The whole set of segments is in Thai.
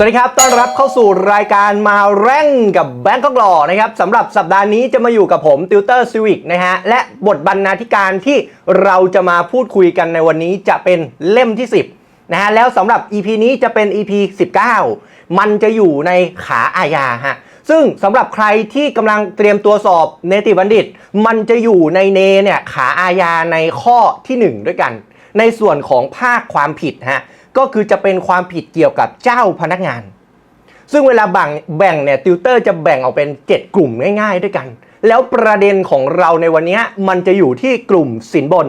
สวัสดีครับ ต้อนรับเข้าสู่รายการมาแร่งกับแบงก์ก็กลอนะครับสำหรับสัปดาห์นี้จะมาอยู่กับผมติวเตอร์ซิวิกนะฮะ และบทบรรณาธิการที่เราจะมาพูดคุยกันในวันนี้จะเป็นเล่มที่ 10 นะฮะ แล้วสำหรับ EP นี้จะเป็น EP 19 มันจะอยู่ในขาอาญาฮะ ซึ่งสำหรับใครที่กำลังเตรียมตัวสอบเนติบัณฑิต มันจะอยู่ในเนเนี่ยขาอาญาในข้อทีหนึ่1 ด้วยกัน ในส่วนของภาคความผิดฮะ ก็คือจะเป็นความผิดเกี่ยวกับเจ้าพนักงาน ซึ่งเวลาแบ่งแบ่งเนี่ยติวเตอร์จะแบ่งออกเป็น 7 กลุ่มง่าย ๆ ด้วยกัน แล้วประเด็นของเราในวันนี้มันจะอยู่ที่กลุ่มสินบน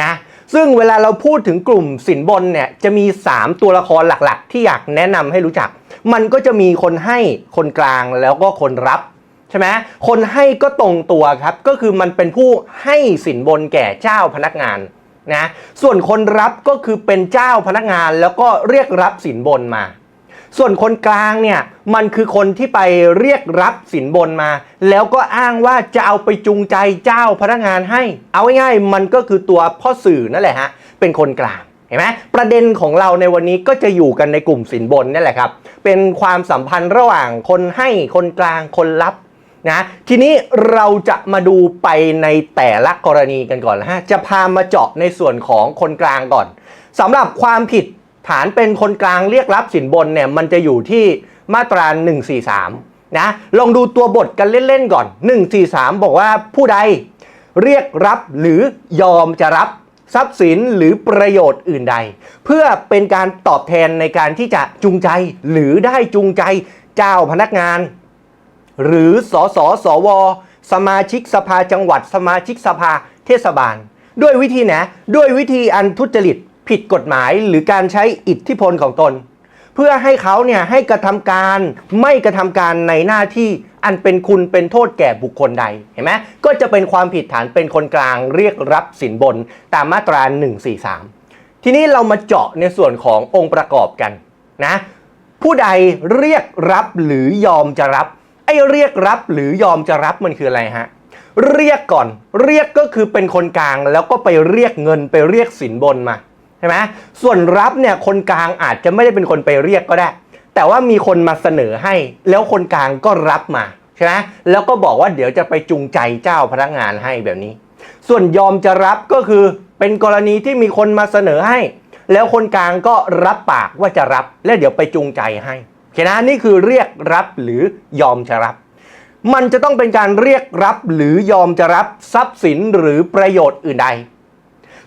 นะซึ่งเวลาเราพูดถึงกลุ่มสินบนเนี่ยจะมี 3 ตัวละครหลักๆ ที่อยากแนะนำให้รู้จัก มันก็จะมีคนให้คนกลางแล้วก็คนรับใช่ไหมคนให้ก็ตรงตัวครับ ก็คือมันเป็นผู้ให้สินบนแก่เจ้าพนักงาน นะส่วนคนรับก็คือเป็นเจ้าพนักงานแล้วก็เรียกรับสินบนมา ส่วนคนกลางเนี่ยมันคือคนที่ไปเรียกรับสินบนมา แล้วก็อ้างว่าจะเอาไปจูงใจเจ้าพนักงานให้ เอาง่ายๆมันก็คือตัวพ่อสื่อนั่นแหละฮะเป็นคนกลางเห็นไหมประเด็นของเราในวันนี้ก็จะอยู่กันในกลุ่มสินบนนี่แหละครับ เป็นความสัมพันธ์ระหว่างคนให้คนกลางคนรับ นะทีนี้เราจะมาดูไปในแต่ละกรณีกันก่อนนะฮะ จะพามาเจาะในส่วนของคนกลางก่อนสำหรับความผิดฐานเป็นคนกลางเรียกรับสินบนเนี่ยมันจะอยู่ที่มาตรา 143 นะลองดูตัวบทกันเล่นๆก่อน 143 บอกว่าผู้ใดเรียกรับหรือยอมจะรับทรัพย์สินหรือประโยชน์อื่นใด เพื่อเป็นการตอบแทนในการที่จะจูงใจหรือได้จูงใจเจ้าพนักงาน หรือสสสว สมาชิกสภาจังหวัด สมาชิกสภาเทศบาล ด้วยวิธีไหนด้วยวิธีอันทุจริตผิดกฎหมายหรือการใช้อิทธิพลของตน เพื่อให้เขาเนี่ยให้กระทำการไม่กระทำการในหน้าที่อันเป็นคุณเป็นโทษแก่บุคคลใดเห็นไหมก็จะเป็นความผิดฐานเป็นคนกลางเรียกรับสินบนตามมาตรา 143 ทีนี้เรามาเจาะในส่วนขององค์ประกอบกันนะผู้ใดเรียกรับหรือยอมจะรับ ไอ้เรียกรับหรือยอมจะรับมันคืออะไรฮะเรียกก่อนเรียกก็คือเป็นคนกลางแล้วก็ไปเรียกเงินไปเรียกสินบนมาใช่ไหมส่วนรับเนี่ยคนกลางอาจจะไม่ได้เป็นคนไปเรียกก็ได้ แต่ว่ามีคนมาเสนอให้ แล้วคนกลางก็รับมาใช่ไหมแล้วก็บอกว่าเดี๋ยวจะไปจูงใจเจ้าพนักงานให้แบบนี้ ส่วนยอมจะรับก็คือเป็นกรณีที่มีคนมาเสนอให้ แล้วคนกลางก็รับปากว่าจะรับ แล้วเดี๋ยวไปจูงใจให้ คนะนี่คือเรียกรับหรือยอมจะรับ มันจะต้องเป็นการเรียกรับหรือยอมจะรับทรัพย์สินหรือประโยชน์อื่นใด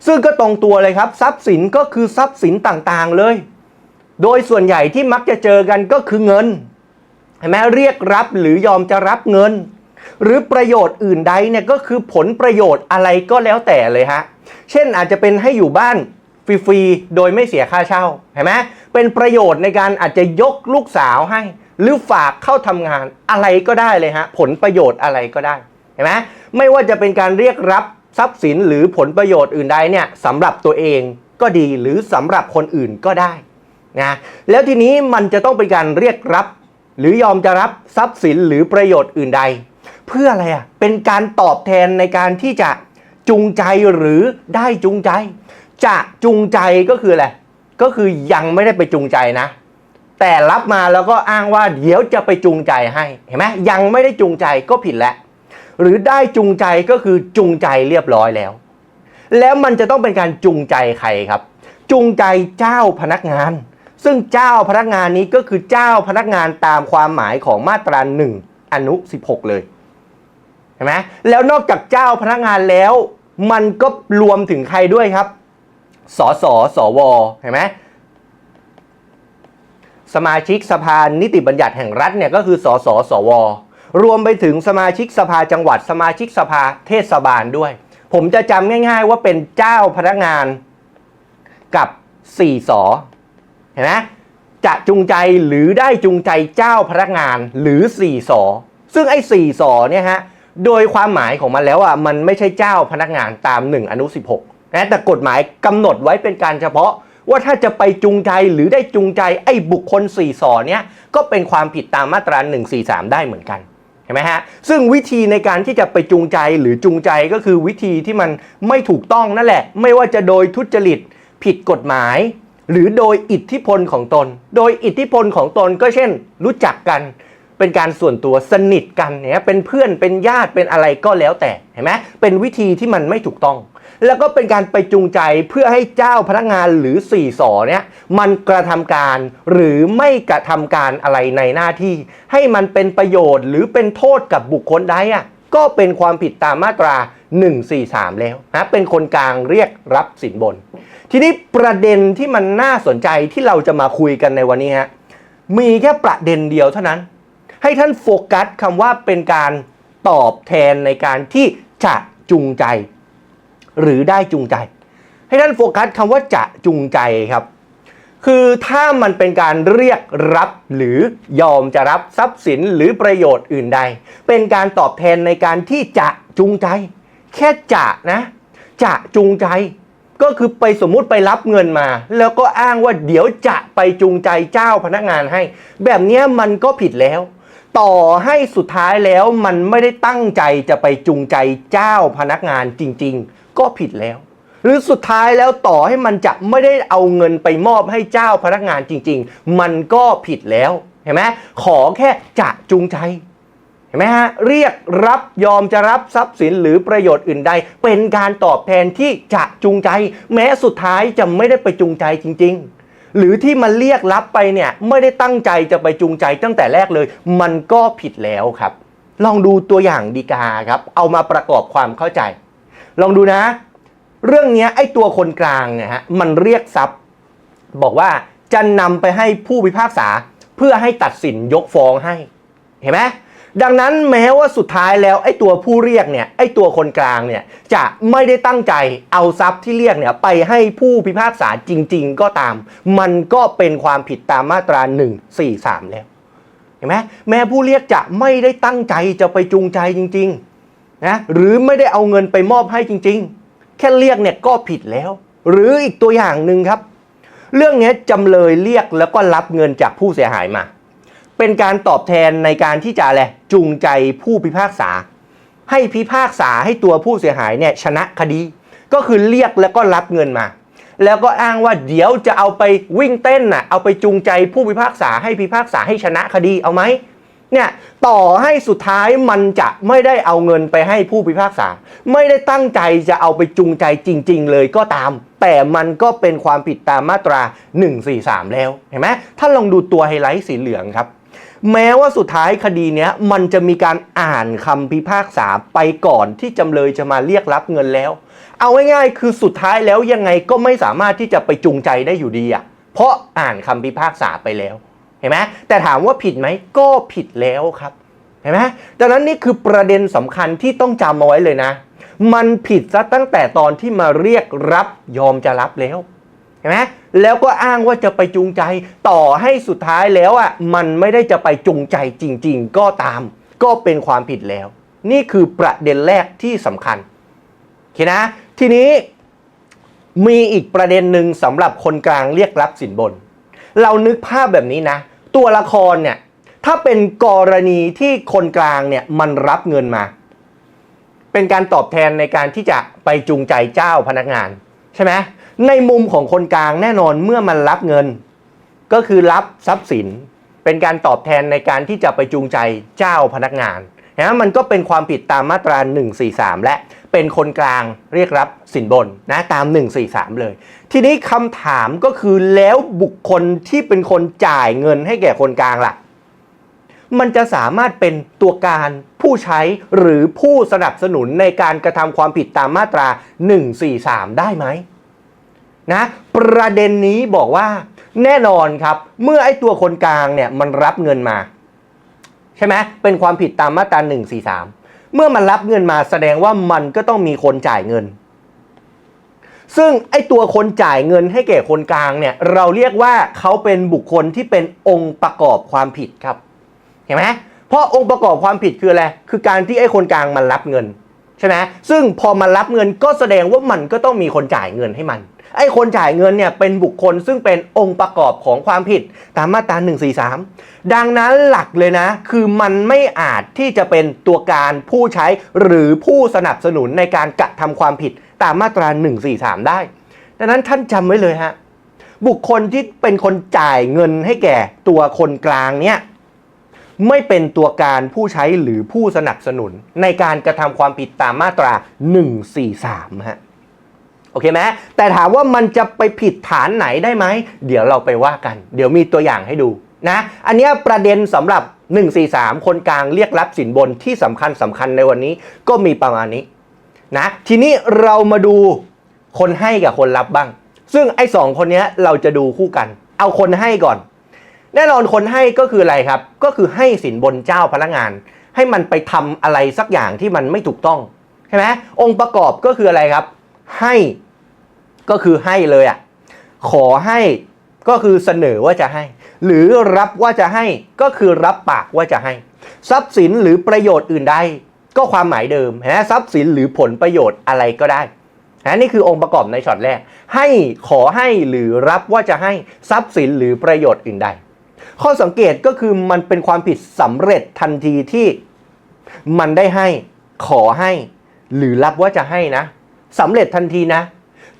ซึ่งก็ตรงตัวเลยครับ ทรัพย์สินก็คือทรัพย์สินต่างๆเลย โดยส่วนใหญ่ที่มักจะเจอกันก็คือเงินเห็นไหมเรียกรับหรือยอมจะรับเงิน หรือประโยชน์อื่นใดเนี่ยก็คือผลประโยชน์อะไรก็แล้วแต่เลยฮะเช่นอาจจะเป็นให้อยู่บ้าน ฟรีๆ โดยไม่เสียค่าเช่าเห็นไหมเป็นประโยชน์ในการอาจจะยกลูกสาวให้ หรือฝากเข้าทำงานอะไรก็ได้เลยฮะ ผลประโยชน์อะไรก็ได้เห็นไหมไม่ว่าจะเป็นการเรียกรับทรัพย์สินหรือผลประโยชน์อื่นใดเนี่ยสำหรับตัวเองก็ดีหรือสำหรับคนอื่นก็ได้นะแล้วทีนี้มันจะต้องเป็นการเรียกรับ หรือยอมจะรับทรัพย์สินหรือประโยชน์อื่นใด เพื่ออะไรอะเป็นการตอบแทนในการที่จะจูงใจหรือได้จูงใจ จะจูงใจก็คืออะไร ก็คือยังไม่ได้ไปจูงใจนะ แต่รับมาแล้วก็อ้างว่าเดี๋ยวจะไปจูงใจให้เห็นไหมยังไม่ได้จูงใจก็ผิดแล้ว หรือได้จูงใจก็คือจูงใจเรียบร้อยแล้ว แล้วมันจะต้องเป็นการจูงใจใครครับ จูงใจเจ้าพนักงาน ซึ่งเจ้าพนักงานนี้ก็คือเจ้าพนักงานตามความหมายของมาตราหนึ่งอนุ 16 เลยเห็นไหมแล้วนอกจากเจ้าพนักงานแล้ว มันก็รวมถึงใครด้วยครับ สสสวเห็นไหมสมาชิกสภานิติบัญญัติแห่งรัฐเนี่ยก็คือสสสว รวมไปถึงสมาชิกสภาจังหวัด สมาชิกสภาเทศบาลด้วย ผมจะจำง่าย ๆ ว่าเป็นเจ้าพนักงานกับ4สอเห็นไหมจะจูงใจหรือได้จูงใจเจ้าพนักงานหรือ4สอซึ่งไอ้4สอเนี่ยฮะโดยความหมายของมันแล้วอะมันไม่ใช่เจ้าพนักงานตาม 1 อนุ 16 นะแต่กฎหมายกำหนดไว้เป็นการเฉพาะว่าถ้าจะไปจูงใจหรือได้จูงใจไอ้บุคคล4สอเนี้ยก็เป็นความผิดตามมาตรา 143 ได้เหมือนกันเห็นไหมฮะซึ่งวิธีในการที่จะไปจูงใจหรือจูงใจก็คือวิธีที่มันไม่ถูกต้องนั่นแหละ ไม่ว่าจะโดยทุจริตผิดกฎหมาย หรือโดยอิทธิพลของตน โดยอิทธิพลของตนก็เช่น รู้จักกันเป็นการส่วนตัวสนิทกันเนี่ยเป็นเพื่อนเป็นญาติเป็นอะไรก็แล้วแต่เห็นไหมเป็นวิธีที่มันไม่ถูกต้อง แล้วก็เป็นการไปจูงใจเพื่อให้เจ้าพนักงานหรือสี่สอเนี่ยมันกระทำการหรือไม่กระทำการอะไรในหน้าที่ ให้มันเป็นประโยชน์หรือเป็นโทษกับบุคคลใดอะก็เป็นความผิดตามมาตรา 143 แล้วนะเป็นคนกลางเรียกรับสินบน ทีนี้ประเด็นที่มันน่าสนใจที่เราจะมาคุยกันในวันนี้ฮะมีแค่ประเด็นเดียวเท่านั้น ให้ท่านโฟกัสคำว่าเป็นการตอบแทนในการที่จะจูงใจ หรือได้จูงใจ ให้ท่านโฟกัสคำว่าจะจูงใจครับ คือถ้ามันเป็นการเรียกรับหรือยอมจะรับทรัพย์สินหรือประโยชน์อื่นใด เป็นการตอบแทนในการที่จะจูงใจ แค่จะนะ จะจูงใจ ก็คือไปสมมุติไปรับเงินมา แล้วก็อ้างว่าเดี๋ยวจะไปจูงใจเจ้าพนักงานให้ แบบนี้มันก็ผิดแล้วต่อให้สุดท้ายแล้วมันไม่ได้ตั้งใจจะไปจูงใจเจ้าพนักงานจริง ๆ ก็ผิดแล้ว หรือสุดท้ายแล้วต่อให้มันจะไม่ได้เอาเงินไปมอบให้เจ้าพนักงานจริง ๆ มันก็ผิดแล้วเห็นไหมขอแค่จะจูงใจเห็นไหมฮะเรียกรับยอมจะรับทรัพย์สินหรือประโยชน์อื่นใด เป็นการตอบแทนที่จะจูงใจ แม้สุดท้ายจะไม่ได้ไปจูงใจจริง ๆ หรือที่มันเรียกรับไปเนี่ยไม่ได้ตั้งใจจะไปจูงใจตั้งแต่แรกเลย มันก็ผิดแล้วครับ ลองดูตัวอย่างดีกาครับ เอามาประกอบความเข้าใจ ลองดูนะ เรื่องนี้ไอ้ตัวคนกลางเนี่ยฮะมันเรียกทรัพย์ บอกว่าจะนำไปให้ผู้พิพากษาเพื่อให้ตัดสินยกฟ้องให้ เห็นไหมดังนั้นแม้ว่าสุดท้ายแล้วไอ้ตัวผู้เรียกเนี่ยไอ้ตัวคนกลางเนี่ยจะไม่ได้ตั้งใจเอาทรัพย์ที่เรียกเนี่ยไปให้ผู้พิพากษาจริง ๆ ก็ตาม มันก็เป็นความผิดตามมาตรา 143 แล้วเห็นไหมแม้ผู้เรียกจะไม่ได้ตั้งใจจะไปจูงใจจริง ๆ นะหรือไม่ได้เอาเงินไปมอบให้จริง ๆ แค่เรียกเนี่ยก็ผิดแล้ว หรืออีกตัวอย่างหนึ่งครับ เรื่องนี้จำเลยเรียกแล้วก็รับเงินจากผู้เสียหายมา เป็นการตอบแทนในการที่จะอะไรจูงใจผู้พิพากษา ให้พิพากษาให้ตัวผู้เสียหายเนี่ยชนะคดี ก็คือเรียกแล้วก็รับเงินมา แล้วก็อ้างว่าเดี๋ยวจะเอาไปวิ่งเต้นน่ะเอาไปจูงใจผู้พิพากษาให้พิพากษาให้ชนะคดีเอาไหม เนี่ยต่อให้สุดท้ายมันจะไม่ได้เอาเงินไปให้ผู้พิพากษา ไม่ได้ตั้งใจจะเอาไปจูงใจจริง ๆ เลยก็ตาม แต่มันก็เป็นความผิดตามมาตรา 143 แล้วเห็นไหมถ้าลองดูตัวไฮไลท์สีเหลืองครับ แม้ว่าสุดท้ายคดีเนี้ยมันจะมีการอ่านคำพิพากษาไปก่อนที่จำเลยจะมาเรียกรับเงินแล้ว เอาง่ายๆคือสุดท้ายแล้วยังไงก็ไม่สามารถที่จะไปจูงใจได้อยู่ดีอะเพราะอ่านคำพิพากษาไปแล้ว เห็นไหมแต่ถามว่าผิดไหมก็ผิดแล้วครับเห็นไหมดังนั้นนี่คือประเด็นสำคัญที่ต้องจำเอาไว้เลยนะ มันผิดซะตั้งแต่ตอนที่มาเรียกรับยอมจะรับแล้วเห็นไหมแล้วก็อ้างว่าจะไปจูงใจต่อให้สุดท้ายแล้วอะมันไม่ได้จะไปจูงใจจริง ๆ ก็ตาม ก็เป็นความผิดแล้ว นี่คือประเด็นแรกที่สำคัญโอเคนะ ทีนี้มีอีกประเด็นหนึ่งสำหรับคนกลางเรียกรับสินบน เรานึกภาพแบบนี้นะ ตัวละครเนี่ยถ้าเป็นกรณีที่คนกลางเนี่ยมันรับเงินมา เป็นการตอบแทนในการที่จะไปจูงใจเจ้าพนักงาน ใช่ไหมในมุมของคนกลางแน่นอนเมื่อมันรับเงิน ก็คือรับทรัพย์สิน เป็นการตอบแทนในการที่จะไปจูงใจเจ้าพนักงานนะมันก็เป็นความผิดตามมาตรา 143 และ เป็นคนกลางเรียกรับสินบนนะตาม 143 เลย ทีนี้คำถามก็คือแล้วบุคคลที่เป็นคนจ่ายเงินให้แก่คนกลางล่ะ มันจะสามารถเป็นตัวการผู้ใช้หรือผู้สนับสนุนในการกระทำความผิดตามมาตรา 143 ได้ไหมนะประเด็นนี้บอกว่าแน่นอนครับ เมื่อไอ้ตัวคนกลางเนี่ยมันรับเงินมา ใช่ไหมเป็นความผิดตามมาตรา143 เมื่อมันรับเงินมาแสดงว่ามันก็ต้องมีคนจ่ายเงิน ซึ่งไอ้ตัวคนจ่ายเงินให้แก่คนกลางเนี่ยเราเรียกว่าเขาเป็นบุคคลที่เป็นองค์ประกอบความผิดครับ เห็นไหมเพราะองค์ประกอบความผิดคืออะไร คือการที่ไอ้คนกลางมันรับเงิน ใช่ไหมซึ่งพอมันรับเงินก็แสดงว่ามันก็ต้องมีคนจ่ายเงินให้มัน ไอ้คนจ่ายเงินเนี่ยเป็นบุคคลซึ่งเป็นองค์ประกอบของความผิดตามมาตรา 143 ดังนั้นหลักเลยนะ คือมันไม่อาจที่จะเป็นตัวการผู้ใช้หรือผู้สนับสนุนในการกระทำความผิดตามมาตรา 143 ได้ ดังนั้นท่านจำไว้เลยฮะบุคคลที่เป็นคนจ่ายเงินให้แก่ตัวคนกลางเนี่ย ไม่เป็นตัวการผู้ใช้หรือผู้สนับสนุน ในการกระทำความผิดตามมาตรา 143ฮะโอเคไหมแต่ถามว่ามันจะไปผิดฐานไหนได้ไหม เดี๋ยวเราไปว่ากัน เดี๋ยวมีตัวอย่างให้ดูนะ อันนี้ประเด็นสำหรับ 143 คนกลางเรียกรับสินบนที่สำคัญสำคัญในวันนี้ก็มีประมาณนี้นะทีนี้เรามาดูคนให้กับคนรับบ้าง ซึ่งไอ้สองคนนี้เราจะดูคู่กัน เอาคนให้ก่อน แน่นอนคนให้ก็คืออะไรครับ ก็คือให้สินบนเจ้าพนักงาน ให้มันไปทำอะไรสักอย่างที่มันไม่ถูกต้องใช่ไหมองค์ประกอบก็คืออะไรครับ ให้ก็คือให้เลยอะ่ะขอให้ก็คือเสนอว่าจะให้ หรือรับว่าจะให้ก็คือรับปากว่าจะให้ ทรัพย์สินหรือประโยชน์อื่นใดก็ความหมายเดิมนะทรัพย์สินหรือผลประโยชน์อะไรก็ได้นะนี่คือองค์ประกอบในช็อตแรก ให้ขอให้หรือรับว่าจะให้ทรัพย์สินหรือประโยชน์อื่นใด ข้อสังเกตก็คือมันเป็นความผิดสำเร็จทันทีที่มันได้ให้ขอให้ หรือรับว่าจะให้นะสำเร็จทันทีนะ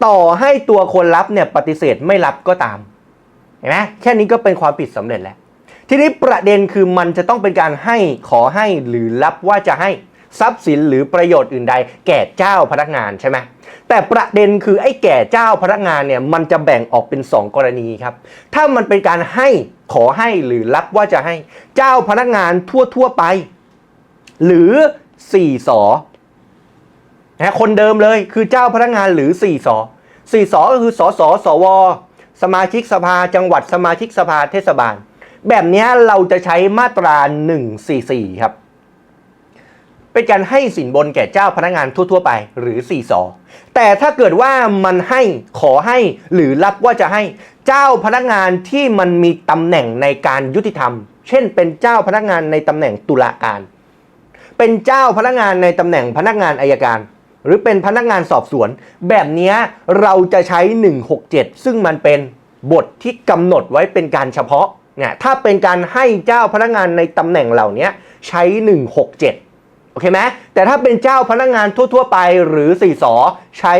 ต่อให้ตัวคนรับเนี่ยปฏิเสธไม่รับก็ตามเห็นไหมแค่นี้ก็เป็นความผิดสำเร็จแล้ว ทีนี้ประเด็นคือมันจะต้องเป็นการให้ขอให้หรือรับว่าจะให้ ทรัพย์สินหรือประโยชน์อื่นใด แก่เจ้าพนักงานใช่ไหมแต่ประเด็นคือไอ้แก่เจ้าพนักงานเนี่ยมันจะแบ่งออกเป็น 2 กรณีครับ ถ้ามันเป็นการให้ขอให้หรือรับว่าจะให้เจ้าพนักงานทั่วๆไป หรือ4สอนะคนเดิมเลยคือเจ้าพนักงานหรือ4สอ4สอก็คือสอสอสว สมาชิกสภาจังหวัดสมาชิกสภาเทศบาล แบบนี้เราจะใช้มาตรา 144 ครับ เป็นการให้สินบนแก่เจ้าพนักงานทั่ว ๆ ไปหรือ4สอแต่ถ้าเกิดว่ามันให้ขอให้หรือรับว่าจะให้เจ้าพนักงานที่มันมีตำแหน่งในการยุติธรรม เช่น เป็นเจ้าพนักงานในตำแหน่งตุลาการ เป็นเจ้าพนักงานในตำแหน่งพนักงานอายการ หรือเป็นพนักงานสอบสวน แบบนี้เราจะใช้ 167 ซึ่งมันเป็นบทที่กำหนดไว้เป็นการเฉพาะเนี่ยถ้าเป็นการให้เจ้าพนักงานในตำแหน่งเหล่านี้ใช้ 167 โอเคไหมแต่ถ้าเป็นเจ้าพนักงานทั่ว ๆ ไปหรือ4สอใช้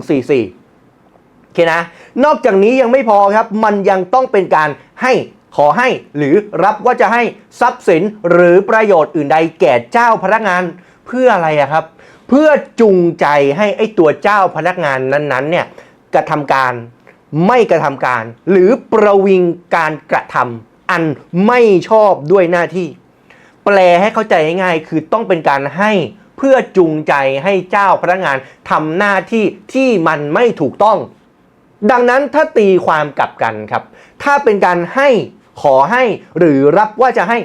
144โอเคนะ นอกจากนี้ยังไม่พอครับ มันยังต้องเป็นการให้ขอให้หรือรับว่าจะให้ทรัพย์สินหรือประโยชน์อื่นใดแก่เจ้าพนักงานเพื่ออะไระครับ เพื่อจูงใจให้ไอ้ตัวเจ้าพนักงานนั้นๆเนี่ยกระทำการไม่กระทำการ หรือประวิงการกระทำอันไม่ชอบด้วยหน้าที่ แปลให้เข้าใจง่ายๆคือต้องเป็นการให้เพื่อจูงใจให้เจ้าพนักงานทำหน้าที่ที่มันไม่ถูกต้อง ดังนั้นถ้าตีความกลับกันครับ ถ้าเป็นการให้ขอให้หรือรับว่าจะให้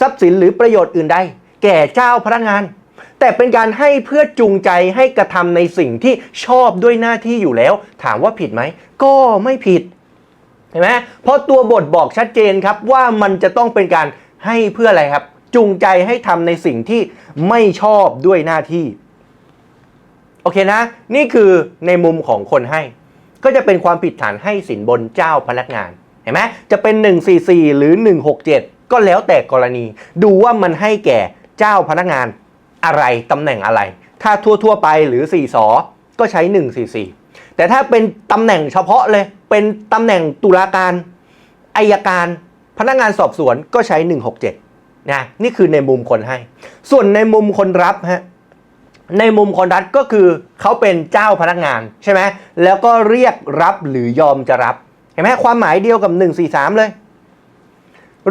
ทรัพย์สินหรือประโยชน์อื่นใดแก่เจ้าพนักงาน แต่เป็นการให้เพื่อจูงใจให้กระทำในสิ่งที่ชอบด้วยหน้าที่อยู่แล้ว ถามว่าผิดไหม ก็ไม่ผิดเห็นไหมเพราะตัวบทบอกชัดเจนครับว่ามันจะต้องเป็นการให้เพื่ออะไรครับ จูงใจให้ทำในสิ่งที่ไม่ชอบด้วยหน้าที่ โอเคนะ นี่คือในมุมของคนให้ ก็จะเป็นความผิดฐานให้สินบนเจ้าพนักงาน เห็นไหมจะเป็น 144 หรือ 167 ก็แล้วแต่กรณี ดูว่ามันให้แก่เจ้าพนักงานอะไรตำแหน่งอะไร ถ้าทั่วๆไปหรือ4สอก็ใช้ 144 แต่ถ้าเป็นตำแหน่งเฉพาะเลย เป็นตำแหน่งตุลาการอายการ พนักงานสอบสวนก็ใช้ 167 นะนี่คือในมุมคนให้ ส่วนในมุมคนรับฮะในมุมคนรับก็คือเขาเป็นเจ้าพนักงานใช่ไหมแล้วก็เรียกรับหรือยอมจะรับเห็นไหมความหมายเดียวกับ 143 เลย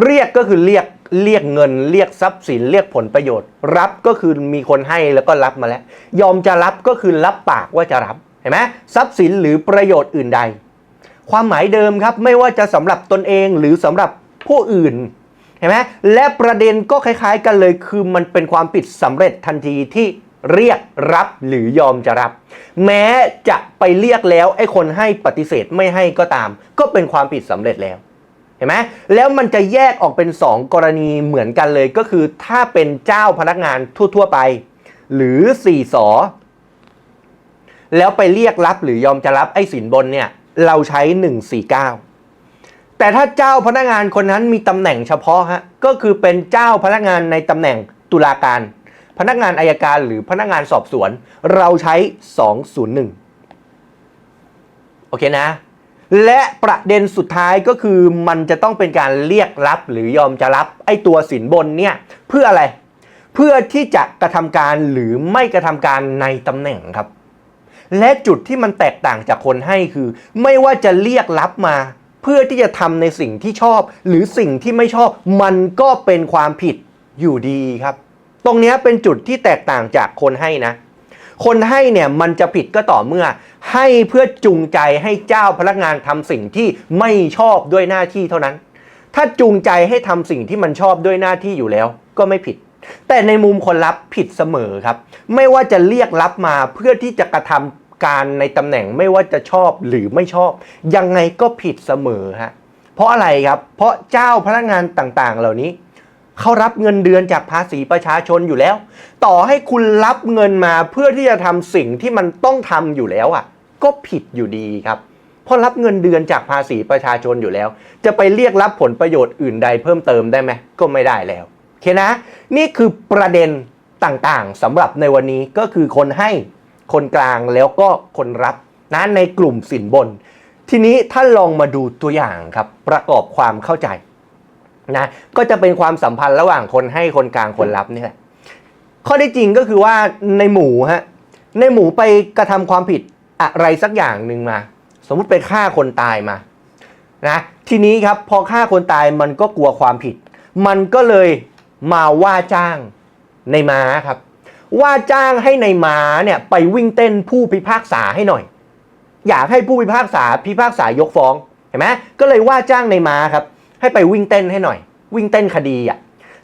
เรียกก็คือเรียกเรียกเงิน เรียกทรัพย์สินเรียกผลประโยชน์ รับก็คือมีคนให้แล้วก็รับมาแล้ว ยอมจะรับก็คือรับปากว่าจะรับเห็นไหมทรัพย์สินหรือประโยชน์อื่นใด ความหมายเดิมครับไม่ว่าจะสำหรับตนเองหรือสำหรับผู้อื่น เห็นไหมและประเด็นก็คล้ายๆ กันเลยคือมันเป็นความผิดสำเร็จทันทีที่เรียกรับหรือยอมจะรับ แม้จะไปเรียกแล้วไอ้คนให้ปฏิเสธไม่ให้ก็ตาม ก็เป็นความผิดสำเร็จแล้วเห็นไหมแล้วมันจะแยกออกเป็น 2 กรณีเหมือนกันเลยก็คือถ้าเป็นเจ้าพนักงานทั่ว ๆ ไป หรือ4สอแล้วไปเรียกรับหรือยอมจะรับไอ้สินบนเนี่ยเราใช้ 149 แต่ถ้าเจ้าพนักงานคนนั้นมีตำแหน่งเฉพาะฮะก็คือเป็นเจ้าพนักงานในตำแหน่งตุลาการ พนักงานอายการหรือพนักงานสอบสวน เราใช้ 201 โอเคนะ และประเด็นสุดท้ายก็คือมันจะต้องเป็นการเรียกรับหรือยอมจะรับไอ้ตัวสินบนเนี่ยเพื่ออะไรเพื่อที่จะกระทำการหรือไม่กระทำการในตำแหน่งครับ และจุดที่มันแตกต่างจากคนให้คือ ไม่ว่าจะเรียกรับมา เพื่อที่จะทำในสิ่งที่ชอบ หรือสิ่งที่ไม่ชอบมันก็เป็นความผิดอยู่ดีครับ ตรงนี้เป็นจุดที่แตกต่างจากคนให้นะ คนให้เนี่ยมันจะผิดก็ต่อเมื่อ ให้เพื่อจูงใจให้เจ้าพนักงานทำสิ่งที่ไม่ชอบด้วยหน้าที่เท่านั้น ถ้าจูงใจให้ทำสิ่งที่มันชอบด้วยหน้าที่อยู่แล้ว ก็ไม่ผิดแต่ในมุมคนรับผิดเสมอครับ ไม่ว่าจะเรียกรับมาเพื่อที่จะกระทำ การในตำแหน่งไม่ว่าจะชอบหรือไม่ชอบ ยังไงก็ผิดเสมอฮะเพราะอะไรครับ เพราะเจ้าพนักงานต่างๆ เหล่านี้เขารับเงินเดือนจากภาษีประชาชนอยู่แล้ว ต่อให้คุณรับเงินมาเพื่อที่จะทำสิ่งที่มันต้องทำอยู่แล้วอะ ก็ผิดอยู่ดีครับเพราะรับเงินเดือนจากภาษีประชาชนอยู่แล้ว จะไปเรียกรับผลประโยชน์อื่นใดเพิ่มเติมได้ไหมก็ไม่ได้แล้วโอเคนะ นี่คือประเด็นต่างๆสำหรับในวันนี้ก็คือคนให้ คนกลางแล้วก็คนรับนะในกลุ่มสินบน ทีนี้ถ้าลองมาดูตัวอย่างครับประกอบความเข้าใจนะก็จะเป็นความสัมพันธ์ระหว่างคนให้คนกลางคนรับนี่แหละข้อที่จริงก็คือว่าในหมูฮะในหมูไปกระทำความผิดอะไรสักอย่างหนึ่งมา สมมุติไปฆ่าคนตายมานะทีนี้ครับพอฆ่าคนตายมันก็กลัวความผิด มันก็เลยมาว่าจ้างในม้าครับ ว่าจ้างให้ในม้าเนี่ยไปวิ่งเต้นผู้พิพากษาให้หน่อย อยากให้ผู้พิพากษาพิพากษายกฟ้องเห็นไหมก็เลยว่าจ้างในม้าครับ ให้ไปวิ่งเต้นให้หน่อย วิ่งเต้นคดีอะ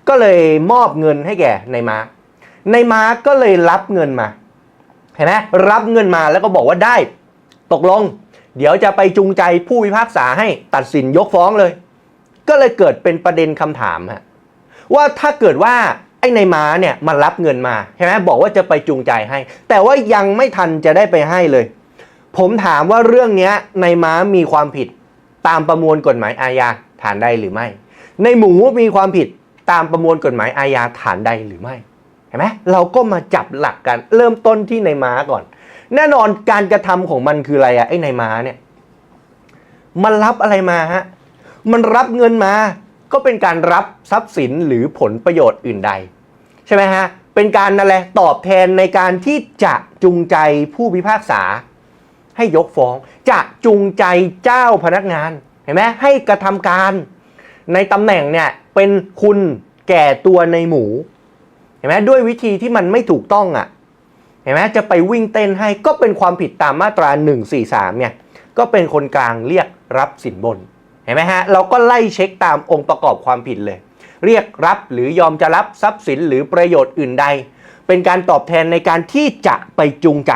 ก็เลยมอบเงินให้แก่ในม้าในม้าก็เลยรับเงินมาเห็นไหมรับเงินมาแล้วก็บอกว่าได้ ตกลง เดี๋ยวจะไปจูงใจผู้พิพากษาให้ตัดสินยกฟ้องเลย ก็เลยเกิดเป็นประเด็นคำถามฮะว่าถ้าเกิดว่า ไอ้ในม้าเนี่ยมันรับเงินมาใช่ไหมบอกว่าจะไปจูงใจให้ แต่ว่ายังไม่ทันจะได้ไปให้เลย ผมถามว่าเรื่องนี้ในม้ามีความผิดตามประมวลกฎหมายอาญาฐานใดหรือไม่ ในหมูมีความผิดตามประมวลกฎหมายอาญาฐานใดหรือไม่เห็นไหมเราก็มาจับหลักกันเริ่มต้นที่ในม้าก่อน แน่นอนการกระทำของมันคืออะไรอะไอ้ในม้าเนี่ยมันรับอะไรมาฮะมันรับเงินมา ก็เป็นการรับทรัพย์สินหรือผลประโยชน์อื่นใด ใช่ไหมฮะ เป็นการนั่นแหละตอบแทนในการที่จะจูงใจผู้พิพากษา ให้ยกฟ้อง จะจูงใจเจ้าพนักงานเห็นไหมให้กระทำการในตำแหน่งเนี่ยเป็นคุณแก่ตัวในหมูเห็นไหมด้วยวิธีที่มันไม่ถูกต้องอะ่ะเห็นไหมจะไปวิ่งเต้นให้ก็เป็นความผิดตามมาตรา 143เนี่ยก็เป็นคนกลางเรียกรับสินบน ห็นไหมฮะ เราก็ไล่เช็คตามองค์ประกอบความผิดเลย เรียกรับหรือยอมจะรับทรัพย์สินหรือประโยชน์อื่นใด เป็นการตอบแทนในการที่จะไปจูงใจ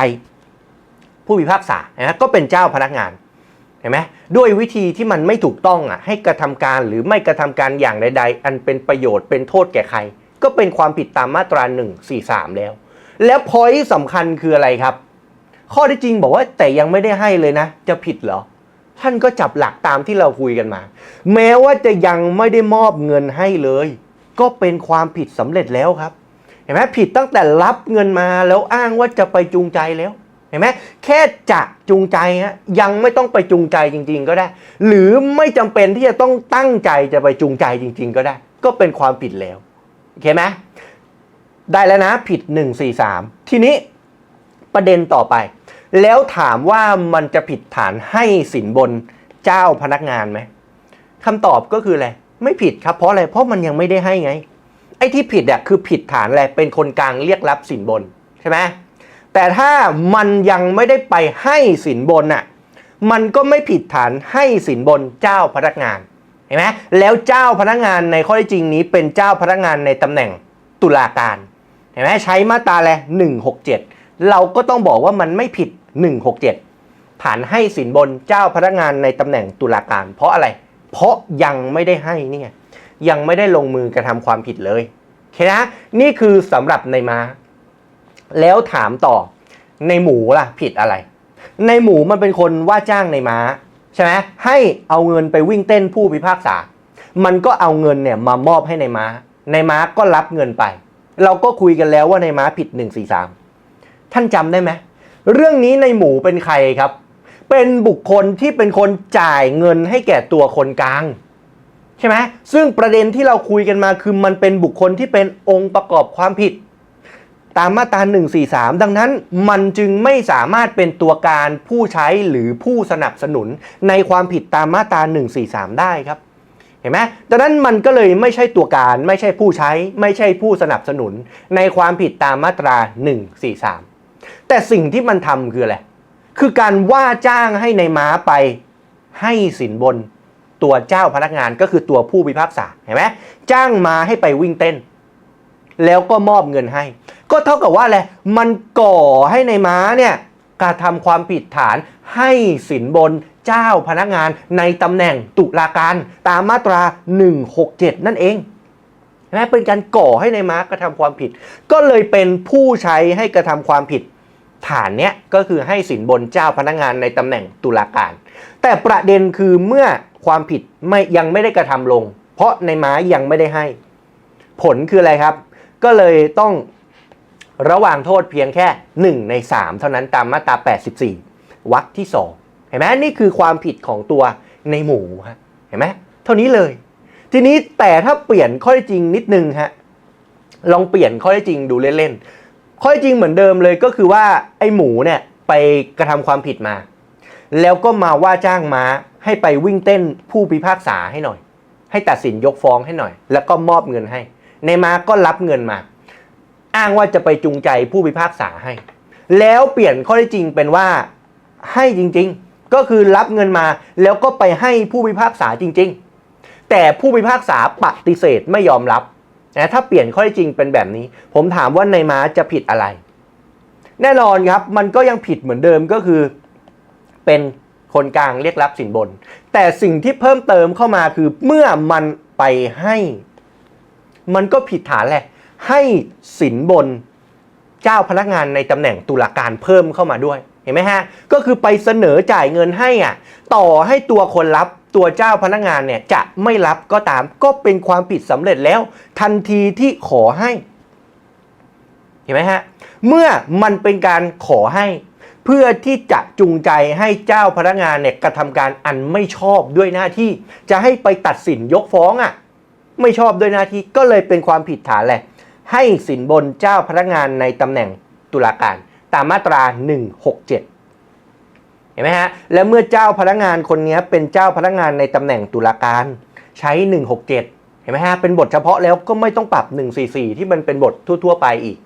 ผู้พิพากษานะก็เป็นเจ้าพนักงานเห็นไหมด้วยวิธีที่มันไม่ถูกต้องอะให้กระทำการหรือไม่กระทำการอย่างใด ๆ อันเป็นประโยชน์เป็นโทษแก่ใคร ก็เป็นความผิดตามมาตรา 143 แล้ว แล้วพอยสำคัญคืออะไรครับ ข้อที่จริงบอกว่าแต่ยังไม่ได้ให้เลยนะ จะผิดเหรอ ท่านก็จับหลักตามที่เราคุยกันมา แม้ว่าจะยังไม่ได้มอบเงินให้เลย ก็เป็นความผิดสำเร็จแล้วครับ เห็นไหมผิดตั้งแต่รับเงินมาแล้วอ้างว่าจะไปจูงใจแล้วเห็นไหมแค่จะจูงใจฮะยังไม่ต้องไปจูงใจจริง ๆ ก็ได้ หรือไม่จำเป็นที่จะต้องตั้งใจจะไปจูงใจจริง ๆ ก็ได้ ก็เป็นความผิดแล้วโอเคไหมได้แล้วนะผิด 1 4 3 ทีนี้ประเด็นต่อไป แล้วถามว่ามันจะผิดฐานให้สินบนเจ้าพนักงานไหมคำตอบก็คืออะไรไม่ผิดครับเพราะอะไรเพราะมันยังไม่ได้ให้ไง ไอ้ที่ผิดอะคือผิดฐานอะไรเป็นคนกลางเรียกรับสินบนใช่ไหมแต่ถ้ามันยังไม่ได้ไปให้สินบนอะมันก็ไม่ผิดฐานให้สินบนเจ้าพนักงานเห็นไหมแล้วเจ้าพนักงานในข้อที่จริงนี้เป็นเจ้าพนักงานในตำแหน่งตุลาการเห็นไหมใช้มาตราแหละหนึ่งหกเจ็ด เราก็ต้องบอกว่ามันไม่ผิด 167 ฐานให้สินบนเจ้าพนักงานในตำแหน่งตุลาการ เพราะอะไร เพราะยังไม่ได้ให้นี่ไงยังไม่ได้ลงมือกระทำความผิดเลยโอเคนะนี่คือสำหรับในมา แล้วถามต่อในหมูล่ะผิดอะไร ในหมูมันเป็นคนว่าจ้างในม้าใช่ไหมให้เอาเงินไปวิ่งเต้นผู้พิพากษา มันก็เอาเงินเนี่ยมามอบให้ในม้า ในม้าก็รับเงินไป เราก็คุยกันแล้วว่าในม้าผิด 143 ท่านจำได้ไหมเรื่องนี้ในหมูเป็นใครครับ เป็นบุคคลที่เป็นคนจ่ายเงินให้แก่ตัวคนกลาง ใช่ไหมซึ่งประเด็นที่เราคุยกันมาคือมันเป็นบุคคลที่เป็นองค์ประกอบความผิด ตามมาตรา143 ดังนั้นมันจึงไม่สามารถเป็นตัวการผู้ใช้หรือผู้สนับสนุนในความผิดตามมาตรา143 ได้ครับเห็นไหมดังนั้นมันก็เลยไม่ใช่ตัวการ ไม่ใช่ผู้ใช้ ไม่ใช่ผู้สนับสนุน ในความผิดตามมาตรา 143 แต่สิ่งที่มันทำคืออะไร คือการว่าจ้างให้ในม้าไปให้สินบนตัวเจ้าพนักงานก็คือตัวผู้พิพากษาเห็นไหมจ้างมาให้ไปวิ่งเต้น แล้วก็มอบเงินให้ ก็เท่ากับว่าอะไรมันก่อให้ในม้าเนี่ยกระทำความผิดฐานให้สินบนเจ้าพนักงานในตำแหน่งตุลาการตามมาตรา 167 นั่นเองเห็นไหมเป็นการก่อให้ในม้ากระทำความผิด ก็เลยเป็นผู้ใช้ให้กระทำความผิด ฐานเนี้ยก็คือให้สินบนเจ้าพนักงานในตำแหน่งตุลาการ แต่ประเด็นคือเมื่อความผิดไม่ยังไม่ได้กระทำลง เพราะในม้ายังไม่ได้ให้ ผลคืออะไรครับ ก็เลยต้องระหว่างโทษเพียงแค่ 1 ใน 3 เท่านั้นตามมาตรา 84วรรคที่ 2 เห็นไหมนี่คือความผิดของตัวในหมูฮะเห็นไหมเท่านี้เลย ทีนี้แต่ถ้าเปลี่ยนข้อเท็จริงนิดนึงฮะลองเปลี่ยนข้อเท็จจริงดูเล่นๆ ข้อจริงเหมือนเดิมเลยก็คือว่าไอ้หมูเนี่ยไปกระทำความผิดมา แล้วก็มาว่าจ้างม้าให้ไปวิ่งเต้นผู้พิพากษาให้หน่อย ให้ตัดสินยกฟ้องให้หน่อย แล้วก็มอบเงินให้ ในม้าก็รับเงินมา อ้างว่าจะไปจูงใจผู้พิพากษาให้ แล้วเปลี่ยนข้อที่จริงเป็นว่าให้จริงๆ ก็คือรับเงินมา แล้วก็ไปให้ผู้พิพากษาจริง ๆ แต่ผู้พิพากษาปฏิเสธไม่ยอมรับ นะถ้าเปลี่ยนข้อที่จริงเป็นแบบนี้ ผมถามว่าในม้าจะผิดอะไร แน่นอนครับมันก็ยังผิดเหมือนเดิมก็คือ เป็นคนกลางเรียกรับสินบน แต่สิ่งที่เพิ่มเติมเข้ามาคือเมื่อมันไปให้ มันก็ผิดฐานแหละ ให้สินบนเจ้าพนักงานในตำแหน่งตุลาการเพิ่มเข้ามาด้วย เห็นไหมฮะ ก็คือไปเสนอจ่ายเงินให้อะ ต่อให้ตัวคนรับตัวเจ้าพนักงานเนี่ยจะไม่รับก็ตาม ก็เป็นความผิดสำเร็จแล้ว ทันทีที่ขอให้ เห็นไหมฮะ เมื่อมันเป็นการขอให้ เพื่อที่จะจูงใจให้เจ้าพนักงานเนี่ยกระทำการอันไม่ชอบด้วยหน้าที่ จะให้ไปตัดสินยกฟ้องอะ ไม่ชอบด้วยหน้าที่ก็เลยเป็นความผิดฐานแหละ ให้สินบนเจ้าพนักงานในตำแหน่งตุลาการ ตามมาตรา 167 เห็นไหมฮะ และเมื่อเจ้าพนักงานคนนี้เป็นเจ้าพนักงานในตำแหน่งตุลาการใช้ 167 เห็นไหมฮะ เป็นบทเฉพาะแล้วก็ไม่ต้องปรับ 144 ที่มันเป็นบททั่ว ๆ ไปอีก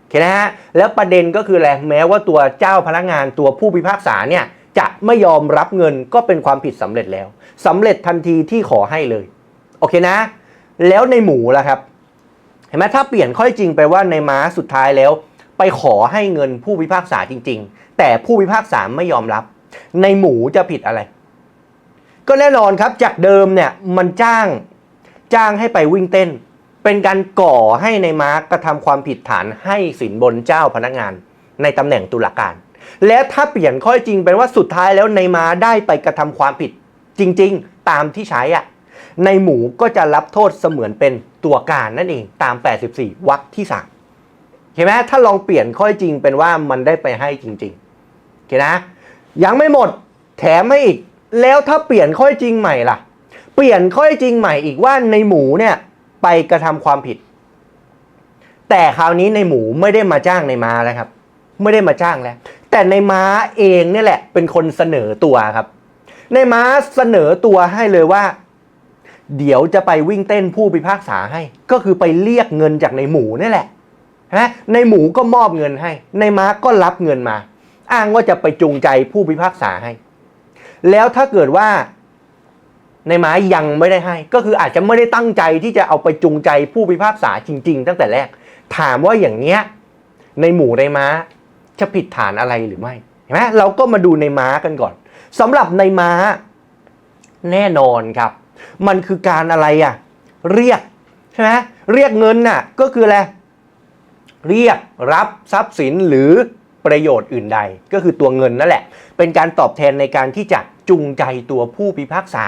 โอเคนะฮะ แล้วประเด็นก็คืออะไรแม้ว่าตัวเจ้าพนักงานตัวผู้พิพากษาเนี่ยจะไม่ยอมรับเงินก็เป็นความผิดสำเร็จแล้วสำเร็จทันทีที่ขอให้เลย โอเคนะ แล้วในหมูล่ะครับ เห็นไหมถ้าเปลี่ยนข้อท็จจริงไปว่าในม้าสุดท้ายแล้ว ไปขอให้เงินผู้พิพากษาจริง ๆ แต่ผู้พิพากษาไม่ยอมรับ ในหมูจะผิดอะไร ก็แน่นอนครับจากเดิมเนี่ยมันจ้างจ้างให้ไปวิ่งเต้น เป็นการก่อให้ในม้ากกระทำความผิดฐานให้สินบนเจ้าพนักงาน ในตำแหน่งตุลาการ และถ้าเปลี่ยนข้อจริงเป็นว่าสุดท้ายแล้วในมาได้ไปกระทำความผิดจริง ๆ ตามที่ใช้อะในหมูก็จะรับโทษเสมือนเป็นตัวการนั่นเองตาม 84วรรคที่ 3 เห็นไหมถ้าลองเปลี่ยนข้อจริงเป็นว่ามันได้ไปให้จริงๆโอเคนะ ยังไม่หมดแถมให้อีก แล้วถ้าเปลี่ยนข้อจริงใหม่ล่ะ เปลี่ยนข้อจริงใหม่อีกว่าในหมูเนี่ยไปกระทำความผิด แต่คราวนี้ในหมูไม่ได้มาจ้างในม้าแล้วครับ ไม่ได้มาจ้างแล้ว แต่ในม้าเองเนี่ยแหละ เป็นคนเสนอตัวครับ ในม้าเสนอตัวให้เลยว่า เดี๋ยวจะไปวิ่งเต้นผู้พิพากษาให้ ก็คือไปเรียกเงินจากในหมูนี่แหละ นะในหมูก็มอบเงินให้ ในม้าก็รับเงินมา อ้างว่าจะไปจูงใจผู้พิพากษาให้ แล้วถ้าเกิดว่า ในม้ายังไม่ได้ให้ ก็คืออาจจะไม่ได้ตั้งใจที่จะเอาไปจูงใจผู้พิพากษาจริง ๆ ตั้งแต่แรก ถามว่าอย่างเนี้ยในหมูในม้าจะผิดฐานอะไรหรือไม่เห็นไหมเราก็มาดูในม้ากันก่อนสำหรับในม้าแน่นอนครับ มันคือการอะไรอะเรียกใช่ไหมเรียกเงินน่ะก็คืออะไร เรียกรับทรัพย์สินหรือประโยชน์อื่นใด ก็คือตัวเงินนั่นแหละ เป็นการตอบแทนในการที่จะจูงใจตัวผู้พิพากษา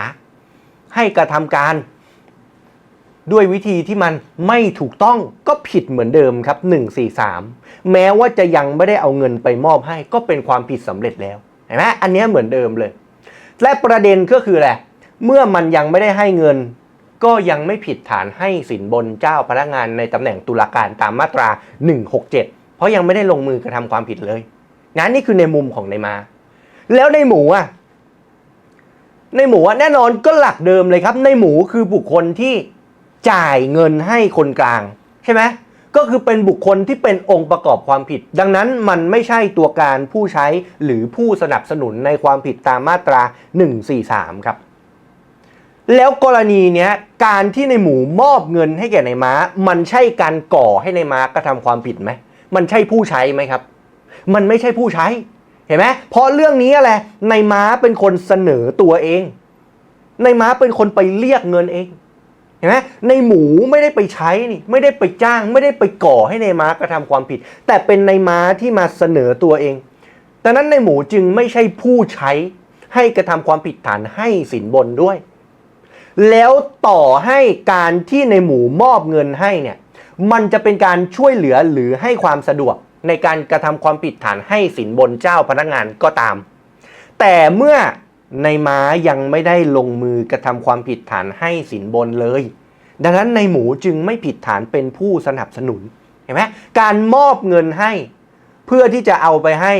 ให้กระทำการ ด้วยวิธีที่มันไม่ถูกต้องก็ผิดเหมือนเดิมครับ 143 แม้ว่าจะยังไม่ได้เอาเงินไปมอบให้ก็เป็นความผิดสำเร็จแล้วเห็นไหมอันนี้เหมือนเดิมเลย และประเด็นก็คืออะไรเมื่อมันยังไม่ได้ให้เงิน ก็ยังไม่ผิดฐานให้สินบนเจ้าพนักงานในตำแหน่งตุลาการตามมาตรา 167 เพราะยังไม่ได้ลงมือกระทำความผิดเลยงั้นนี่คือในมุมของในมา แล้วในหมูอะ ในหมูอะแน่นอนก็หลักเดิมเลยครับ ในหมูคือบุคคลที่จ่ายเงินให้คนกลาง ใช่ไหมก็คือเป็นบุคคลที่เป็นองค์ประกอบความผิด ดังนั้นมันไม่ใช่ตัวการผู้ใช้หรือผู้สนับสนุนในความผิดตามมาตรา 143 ครับ แล้วกรณีเนี้ยการที่ในหมูมอบเงินให้แก่ในม้า มันใช่การก่อให้ในม้ากระทำความผิดไหมมันใช่ผู้ใช้ไหมครับ มันไม่ใช่ผู้ใช้เห็นไหมเพราะเรื่องนี้อะไรในม้าเป็นคนเสนอตัวเอง ในม้าเป็นคนไปเรียกเงินเองเห็นไหมในหมูไม่ได้ไปใช้นี่ไม่ได้ไปจ้างไม่ได้ไปก่อให้ในม้ากระทำความผิด แต่เป็นในม้าที่มาเสนอตัวเองดังนั้นในหมูจึงไม่ใช่ผู้ใช้ให้กระทำความผิดฐานให้สินบนด้วย แล้วต่อให้การที่ในหมูมอบเงินให้เนี่ยมันจะเป็นการช่วยเหลือหรือให้ความสะดวกในการกระทำความผิดฐานให้สินบนเจ้าพนักงานก็ตาม แต่เมื่อในม้ายังไม่ได้ลงมือกระทำความผิดฐานให้สินบนเลย ดังนั้นในหมูจึงไม่ผิดฐานเป็นผู้สนับสนุนเห็นไหมการมอบเงินให้ เพื่อที่จะเอาไปให้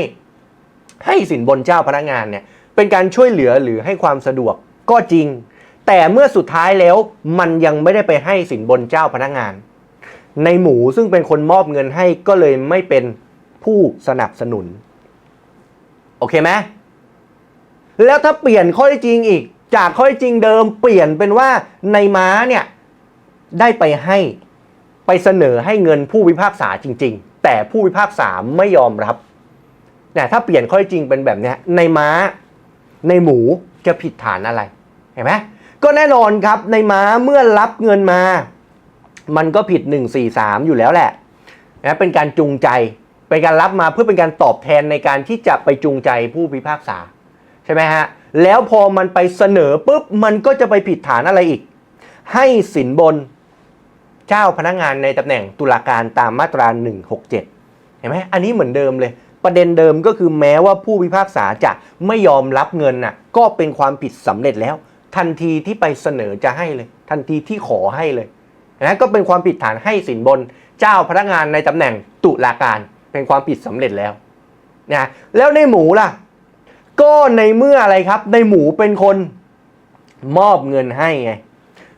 ให้สินบนเจ้าพนักงานเนี่ยเป็นการช่วยเหลือหรือให้ความสะดวกก็จริง แต่เมื่อสุดท้ายแล้วมันยังไม่ได้ไปให้สินบนเจ้าพนักงาน ในหมูซึ่งเป็นคนมอบเงินให้ก็เลยไม่เป็นผู้สนับสนุน โอเคไหมแล้วถ้าเปลี่ยนข้อท็จจริงอีก จากข้อท็จจริงเดิมเปลี่ยนเป็นว่าในม้าเนี่ยได้ไปให้ไปเสนอให้เงินผู้พิพากษาจริง ๆ แต่ผู้พิพากษาไม่ยอมรับเนี่ยถ้าเปลี่ยนข้อท็จจริงเป็นแบบนี้ในม้าในหมูจะผิดฐานอะไร เห็นไหม ก็แน่นอนครับในม้าเมื่อรับเงินมา มันก็ผิด 143 อยู่แล้วแหละนะเป็นการจูงใจ เป็นการรับมาเพื่อเป็นการตอบแทนในการที่จะไปจูงใจผู้พิพากษาใช่ไหมฮะแล้วพอมันไปเสนอปุ๊บมันก็จะไปผิดฐานอะไรอีก ให้สินบนเจ้าพนักงานในตำแหน่งตุลาการตามมาตรา 167 เห็นไหมอันนี้เหมือนเดิมเลยประเด็นเดิมก็คือแม้ว่าผู้พิพากษาจะไม่ยอมรับเงินน่ะก็เป็นความผิดสำเร็จแล้ว ทันทีที่ไปเสนอจะให้เลย ทันทีที่ขอให้เลยนะก็เป็นความผิดฐานให้สินบน เจ้าพนักงานในตำแหน่งตุลาการเป็นความผิดสำเร็จแล้วนะแล้วในหมูล่ะ ก็ในเมื่ออะไรครับ ในหมูเป็นคนมอบเงินให้ไง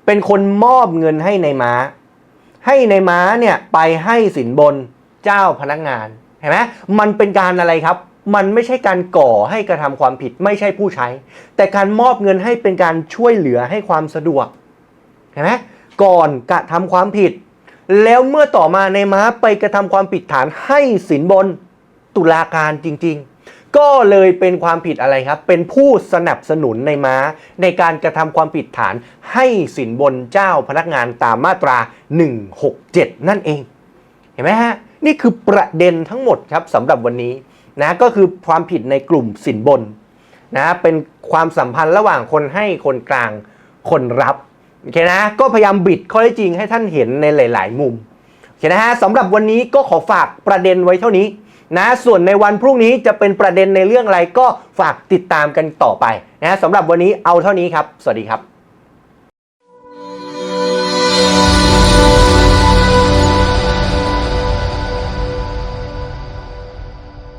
เป็นคนมอบเงินให้ในม้า ให้ในม้าเนี่ยไปให้สินบนเจ้าพนักงานเห็นไหมมันเป็นการอะไรครับ มันไม่ใช่การก่อให้กระทำความผิดไม่ใช่ผู้ใช้ แต่การมอบเงินให้เป็นการช่วยเหลือให้ความสะดวกเห็นไหมก่อนกระทำความผิด แล้วเมื่อต่อมาในม้าไปกระทำความผิดฐานให้สินบนตุลาการจริง ๆ ก็เลยเป็นความผิดอะไรครับ เป็นผู้สนับสนุนในม้า ในการกระทำความผิดฐานให้สินบนเจ้าพนักงานตามมาตรา 167 นั่นเอง เห็นไหมฮะนี่คือประเด็นทั้งหมดครับสำหรับวันนี้ นะก็คือความผิดในกลุ่มสินบนนะเป็นความสัมพันธ์ระหว่างคนให้คนกลางคนรับโอเคนะก็พยายามบิดข้อเท็จจริงให้ท่านเห็นในหลาย ๆ มุมโอเคนะฮะสำหรับวันนี้ก็ขอฝากประเด็นไว้เท่านี้นะส่วนในวันพรุ่งนี้จะเป็นประเด็นในเรื่องอะไรก็ฝากติดตามกันต่อไปนะสำหรับวันนี้เอาเท่านี้ครับ สวัสดีครับ